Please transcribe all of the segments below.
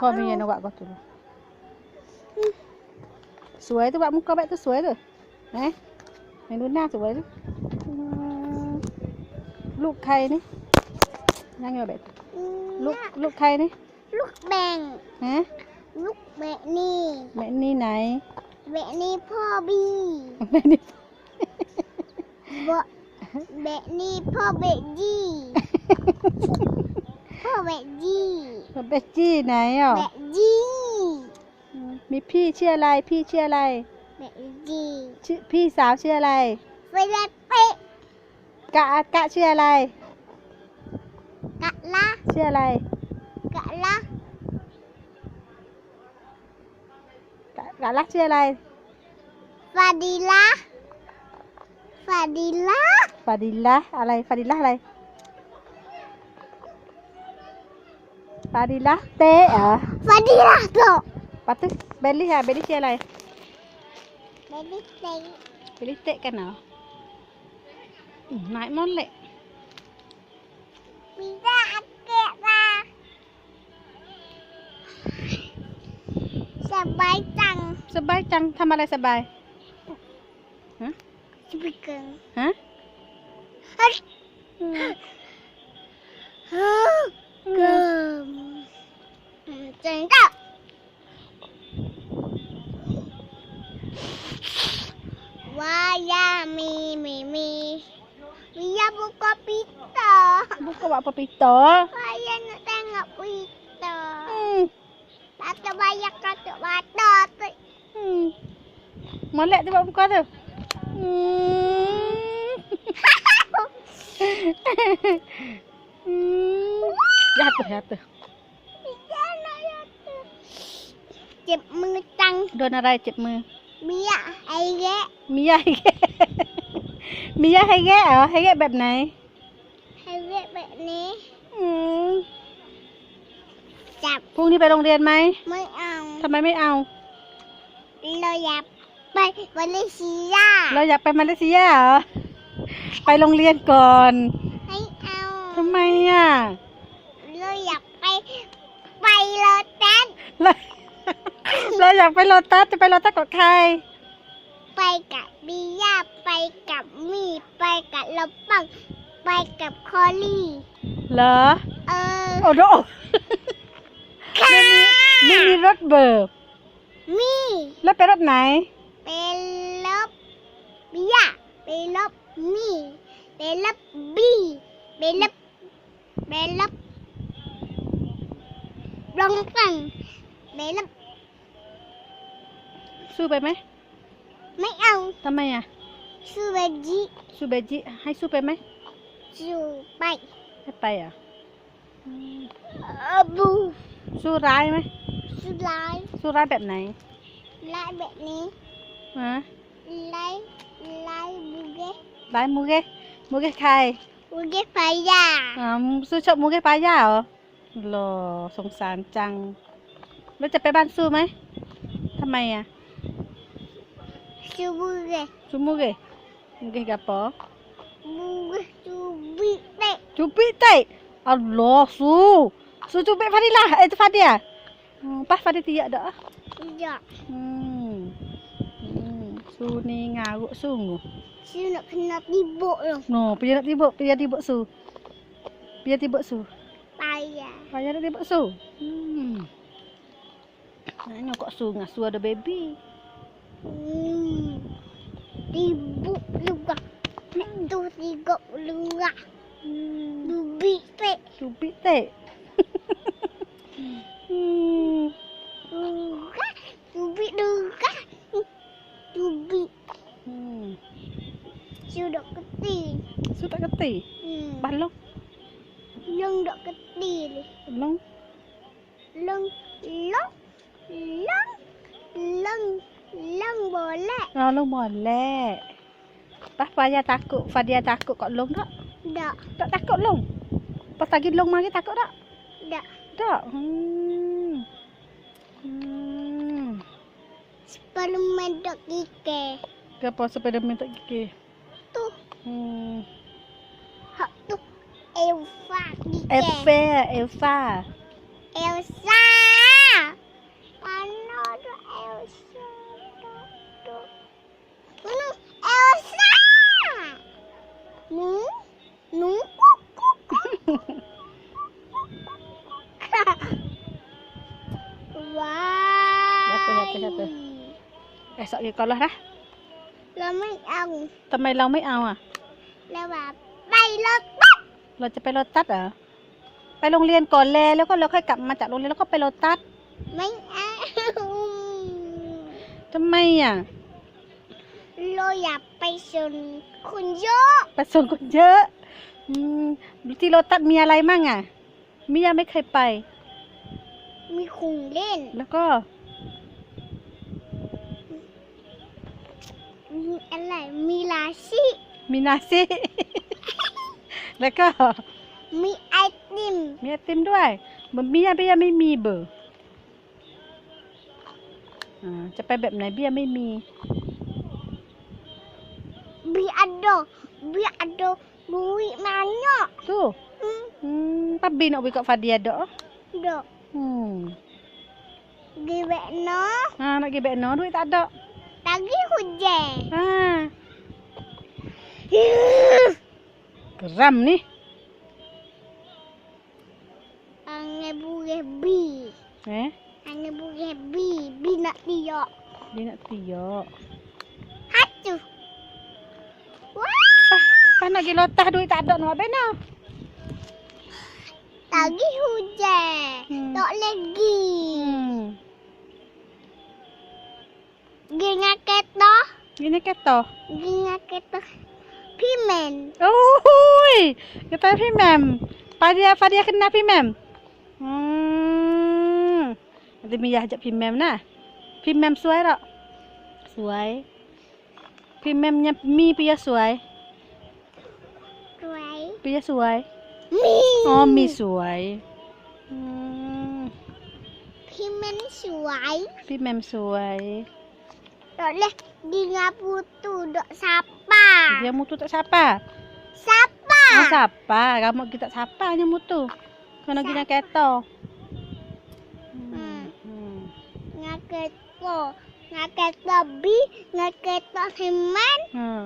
Comment na wak ko tu. Hmm. Suai tu wak muka baik tu suai tu. Đấy. Mày nuôi na suai tu. Lúc khay ni. Nhanh rồi bẹt, Lúc lúc khay ni. Lúc bèn. Hả? Lúc mẹ ni. Mẹ ni này. Mẹ ni Poppy. Mẹ ni. Mẹ ni gì. พ่อเบดจี้เบดจี้ไหนอ่ะเบดจี้มีพี่ชื่ออะไรพี่ชื่ออะไรเบดจี้ชื่อพี่สาวชื่ออะไรเฟรดเป๊ะกะกะชื่ออะไรกะละชื่ออะไรกะละกะกะละชื่ออะไรฟาดิลาฟาดิลาฟาดิลาอะไรฟาดิลาอะไร Parila. Te. Parila to. Patu. Beli ha. Beli siya lai. Beli te. Beli te ka na. Nai mon le. Bisa ate ba. Sabay chang. Sabay chang. Tham alai sabay. Hả? Speaking. Hả? Hả? Hả? Ừ. Cơm. 警告。我要咪咪咪，你要不过鼻头？不过我不鼻头。我要你戴个鼻头。嗯。把头发压个头发大的。嗯。mà lẹ thì bọn con được giặt được giặt được จ็บมือจังโดนอะไรเจ็บมือมีอะไอแกะมีอะไรแกะมีอะไรแกะเหรอให้แกะแบบไหนไอแกะแบบนี้อืมจับพรุ่งนี้ไปโรงเรียนไหมไม่เอาทำไมไม่เอาเราอยากไปมาเลเซีย เราอยากไปมาเลเซียเหรอไปโรงเรียนก่อนไม่เอาทำไมอ่ะเราอยากไปไปโลตัส้เราอยากไปโลตัสจะไปโลตัสกับใครไปกับบีย่าไปกับมี่ไปกับลบปังไปกับคอลี่เหรอเออโอ้โหค่ะมีมีรถเบิร์บมี่แล้วไปรถไหนเป็นบบีย่าเป็นมี่เป็นบบีเป็นไเป็นลบลปังเป็นสู้ไปไหมไม่เอาทำไมอ่ะสู้ไปจีสู้ไปจีให้สู้ไปไหมสู้ไปให้ไปอ่ะบูสู้ร้ายไหมสู้ร้ายสู้ร้ายแบบไหนร้ายแบบนี้ฮะร้ายร้ายมูเก้ร้ายมูเก้มูเก้ใครมูเก้ปายาอ่าสู้ชอบมูเก้ปายาเหรอหล่อสงสารจังแล้วจะไปบ้านสู้ไหมทำไมอ่ะ Sumugih. Sumugih. mungkin apa? Sumugih cubit tek. Cubit tek. Allah su. Su cubit Fadila. Eh tu Fadia. Hmm, pas Fadia tidak? dak ah. Ya. Hmm. Hmm, su ni ngaruk sungguh. Su nak kena tibo loh. No, pian nak tibuk, pian tibuk su. Pian tibo su. Payah. Payah nak tibuk su. Hmm. Nak nyokok su, ngasu ada baby ibu lupa. Nek tu tiga lupa. Dubi te. Dubi te. Lupa. Dubi lupa. Dubi. Sudah keti. Sudah keti. Balok. yang dok keti. Long. Long. Long. Long. long. Long boleh. Oh, long boleh. Pas Fadia takut, Fadia takut kat long tak? Tak. Tak takut long? Pas lagi long lagi takut tak? Tak. Tak? Hmm. Hmm. Sepuluh mendok gigi. Kenapa sepuluh mendok gigi? Tu. Hmm. Hak tu. Elfa gigi. Elfa, Elfa. Elsa. ว้ายเดี๋ยวไปเดี๋ยวไเไปอสอกีกก่อนละนะเราไม่เอา ทำไมเราไม่เอาอ่ะ เราแบบไปรถตัดเราจะไปรถตัดเหรอ ไปโรงเรียนก่อนแลแล้วก็เราค่อยกลับมาจากโรงเรียนแล้วก็ไปรถตัด ไม่เอา ทำไมอ่ะ เราอยากไปส่นคุณเยอะไปส่นคนเยอะอืมที่รถตัดมีอะไรมั่งอ่ะมิยาไม่เคยไปมีคุงเล่นแล้วก็มีอะไรมีลาี่มีนาซ่แล้วก็มีไอติมมีไอติมด้วยมันมี้ยเบี้ยไม่มีเบอร์อ่าจะไปแบบไหนเบี้ยไม่มีบีอัดโดบีอัดโดบุยมันเนาะสู้ปั m บบ m นอ b i n ก wi kok ด a อ i ด d o Hmm. Gi bekno. Ha nak gi no, duit tak ada. Tadi hujan. Ha. Geram ni. Ange buih bi. Eh? Ange buih bi, bi nak tiok. Bi nak tiok. Hatu. Wah. Ah, nak gi lotah duit tak ada nak bekno. ตากิฮูเจตอเล็กีกินาเกตโตกินาเกตโตกินาเกตโตพี่แมมโอ้ยกินาพี่แมมปาดิอาฟาดีอาขึ้นนพี่แมมอืมจะมียาจะพี่แมมนะพี่แมมสวยหรอสวยพี่แมมเนี่ยมีพี่สวย สวยพี่สวย Mee. Oh, mee suai. Hmm. Pimen suai. Pimen suai. dia putu dok sapa. Dia mutu tak sapa. Sapa. Oh, sapa. Kamu kita sapa hanya mutu. Kena keto. Hmm. hmm. hmm. Ngaketo. Ngaketo bi, ngaketo semen. Hmm.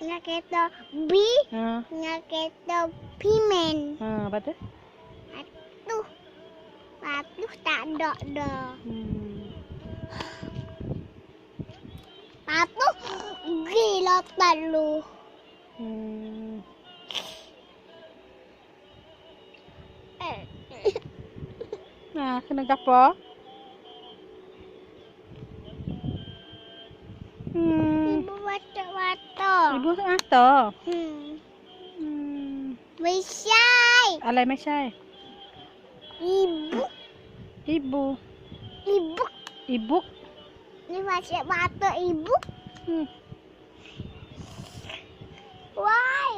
Nga kata B. Ha. Nga kata Pimen. Ha, apa tu? Satu. Satu tak ada dah. Hmm. Satu gila perlu. Hmm. Nah, ha, kena kapal. อีบ่วงทุกอันต่อออไม่ใช่ อะไรไม่ใช่ อีบุ๊กอีบูอีบุ๊กอีบุ๊กนี่มาเชียบาตัวอีบุ๊กว้าย